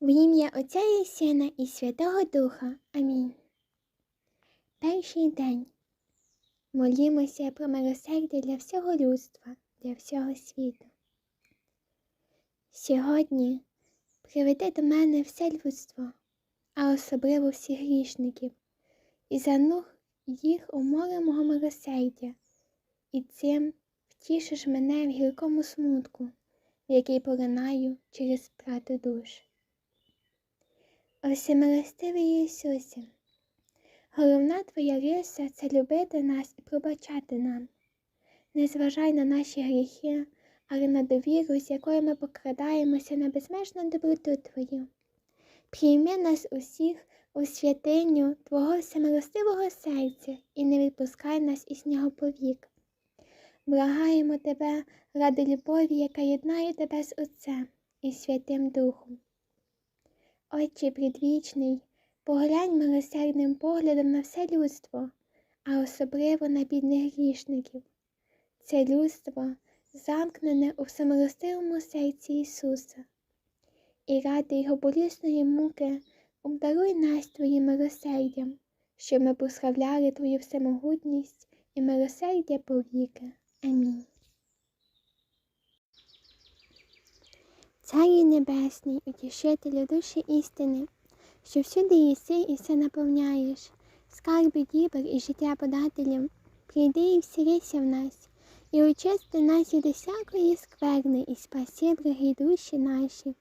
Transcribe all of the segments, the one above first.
В ім'я Отця і Сина і Святого Духа. Амінь. Перший день. Молімося про милосердя для всього людства, для всього світу. Сьогодні приведи до мене все людство, а особливо всіх грішників, і занух їх у море мого милосердя, і цим втішиш мене в гіркому смутку, який поринаю через втрату душ. О всемилостивий Ісусе, головна Твоя риса це любити нас і пробачати нам. Не зважай на наші гріхи, але на довіру, з якою ми покрадаємося на безмежну доброту Твою. Прийми нас усіх у святиню Твого всемилостивого серця і не відпускай нас із нього повік. Благаємо Тебе ради любові, яка єднає Тебе з Отцем і Святим Духом. Отче предвічний, поглянь милосердним поглядом на все людство, а особливо на бідних грішників. Це людство замкнене у всемилостивому серці Ісуса. І ради Його болісної муки обдаруй нас Твоїм милосердям, щоб ми прославляли Твою всемогутність і милосердя повіки. Амінь. Царі Небесний, утішителю душі істини, що всюди єси і все наповняєш, скарби дібр і життя подателям, прийди і всірися в нас, і очисти нас від усякої скверни, і спаси, дорогі душі наші.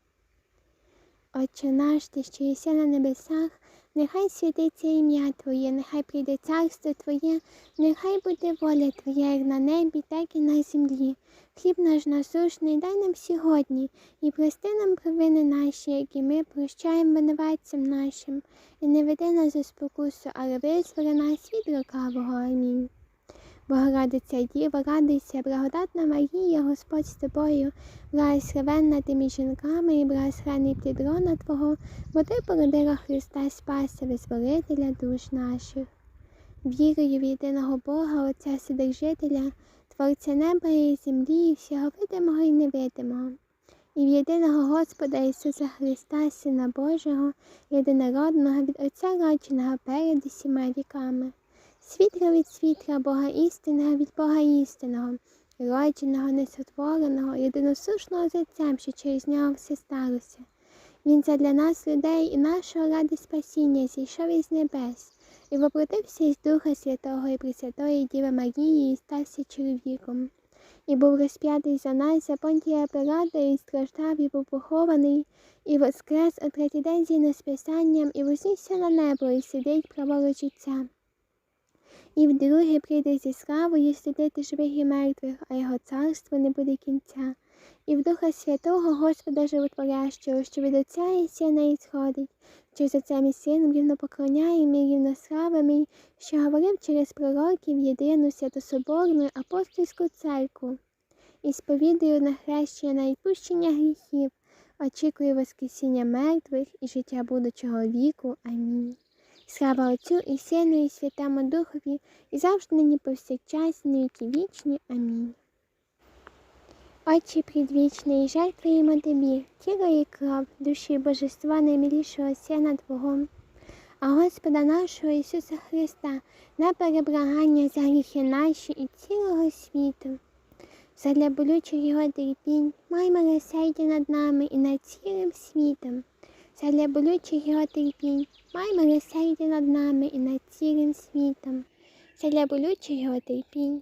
Отче наш, ти, що єси на небесах, нехай святиться ім'я Твоє, нехай прийде царство Твоє, нехай буде воля Твоя, як на небі, так і на землі. Хліб наш насушний дай нам сьогодні, і прости нам провини наші, які ми прощаємо винуватцям нашим, і не веди нас у спокусу, але визволи нас від лукавого. Амінь. Богородиця Діва, радуйся, благодатна Марія, Господь з тобою, благословенна ти між жінками і благословений плідрона Твого, бо ти породила Христа Спаса, визволителя душ наших. Вірую в єдиного Бога, Отця Вседержителя, Творця неба і землі, і всього видимого і невидимого, і в єдиного Господа Ісуса Христа, Сина Божого, єдинородного від Отця родженого перед усіма віками, світла від світла, Бога істинного від Бога істинного, родженого, несотвореного, єдиносушного з Отцем, що через нього все сталося. Він задля нас, людей і нашого ради спасіння зійшов із небес і воплотився із Духа Святого і Пресвятої Діви Марії і стався чоловіком, і був розп'ятий за нас, за понтія Пилата, і страждав, і був похований, і воскрес о третій день зі списанням, і вознісся на небо, і сидить праворуч Отця. І вдруге прийде зі славою судити живих і мертвих, а його царство не буде кінця. І в Духа Святого Господа Животворящого, що від Отця і Сина і сходить, що з Отцем і Сином рівно поклоняємо і рівно що говорив через пророків єдину святособорну апостольську церкву, і сповідаю на хрещення на відпущення гріхів, очікую Воскресіння мертвих і життя будучого віку. Амінь. Слава Отцю і Сину, і Святому Духові, і завжди нині повсякчас, на віки вічні. Амінь. Отче предвічний, жертвуємо тобі, тіло і кров, душі божества наймилішого Сина Твого, а Господа нашого Ісуса Христа, на перебрагання за гріхи наші і цілого світу. Задля болючих його терпінь, май милосердя над нами і над цілим світом. Задля болючих його терпінь, май милосердя над нами і над цілим світом. Задля болючих його терпінь,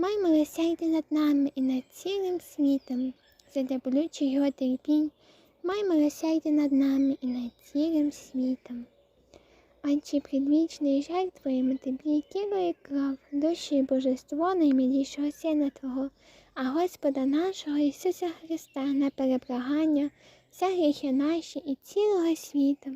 Май милосердя над нами і над цілим світом, задля болючих його терпінь, май милосердя над нами і над цілим світом. Отче предвічний жертвуємо тобі тіло і кров, душі і божество наймилішого Сина Твого, а Господа нашого Ісуса Христа на перебрагання, за гріхи наші і цілого світу.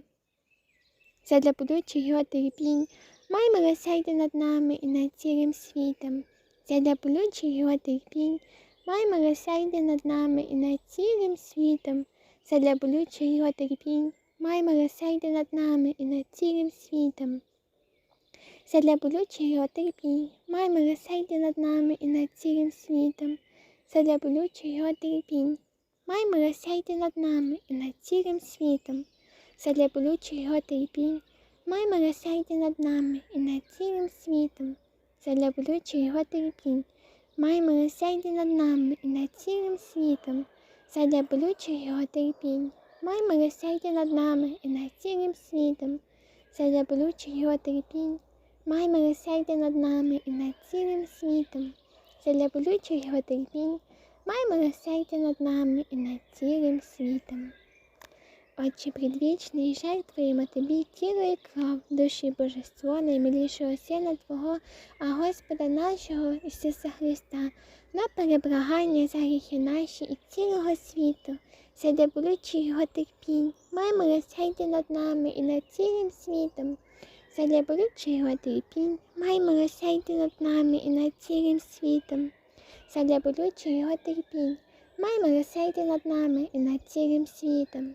задля будучих його терпінь, май милосердя над нами і над цілим світом, задля болючих його терпінь, май милосердя над нами і над цілим світом, задля болючих його терпінь, май милосердя над нами і над цілим світом. Задля болючих його терпінь, май милосердя над нами і над цілим світом, задля болючих його терпінь, май милосердя над нами і над цілим світом, задля болючих його терпінь, май милосердя над нами і над цілим світом, задля болючих його терпінь, май милосердя над нами і над цілим світом, задля болючих його терпінь, май милосердя над нами і над цілим світом, задля болючих його терпінь, май милосердя над нами і над цілим світом, задля болючих його терпінь, май милосердя над нами і над цілим світом. Отче предвічний, жертвуємо тобі тіло і кров, душі божество наймилішого Сина Твого, а Господа нашого Ісуса Христа, на перебрагання за гріхи наші і цілого світу, сяде болючі його терпінь, май милосердя над нами і над цілим світом, болючі його терпінь, май милосердя над нами і над цілим світом, болючі його терпінь, май милосердя над нами і над цілим світом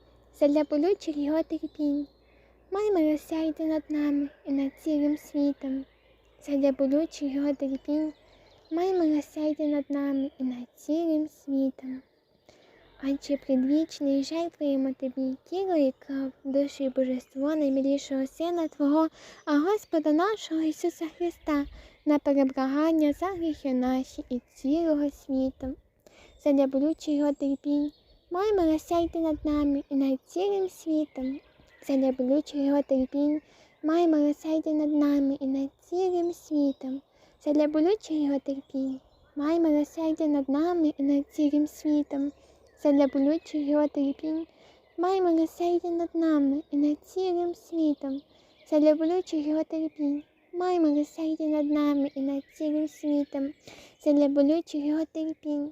задля болючих його терпінь. Май милосердя над нами і над цілим світом, задля болючих його терпінь, май милосердя над нами і над цілим світом. Отче предвічний, жертвуємо тобі тіло і кров, душу і божество наймилішого Сина Твого, а Господа нашого Ісуса Христа, на перебрагання за гріхи наші і цілого світу, задля болючих його терпінь, Май милосердя над нами і над цілим світом, задля його терпінь, май милосердя над нами і над цілим світом, задля його терпінь, май милосердя над нами і над цілим світом, задля його терпінь, май милосердя над нами і над цілим світом, задля його терпінь, май милосердя над нами і над цілим світом, задля його терпінь.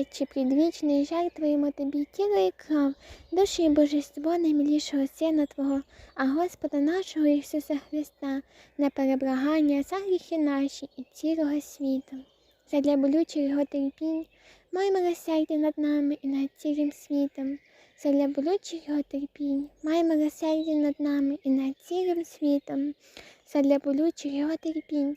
Отче предвічний, жертвуємо тобі тіло і кров, душі і божество наймилішого Сина Твого, а Господа нашого Ісуса Христа, на перебрагання за гріхи наші і цілого світу. Задля болючих його терпінь, май милосердя над нами і над цілим світом. Задля болючих його терпінь, май милосердя над нами і над цілим світом. Задля болючих його терпінь,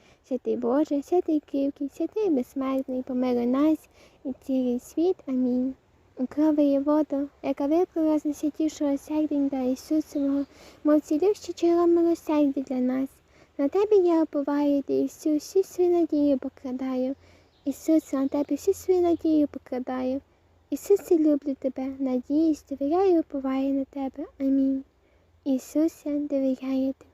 Святий Боже, святий кріпкий, святий безсмертний, помилуй нас і цілий світ. Амінь. Крови і воду, яка виплила з найсвятішого серденька Ісусового, мов цілющі чоло милосердя для нас. На тебе я оповаю, ти всю свою надію покладаю. Ісус, на тебе всю свою надію покладаю. Ісусе, люблю тебе, надіюсь, довіряю, уповаю на тебе. Амінь. Ісусе, довіряю тобі.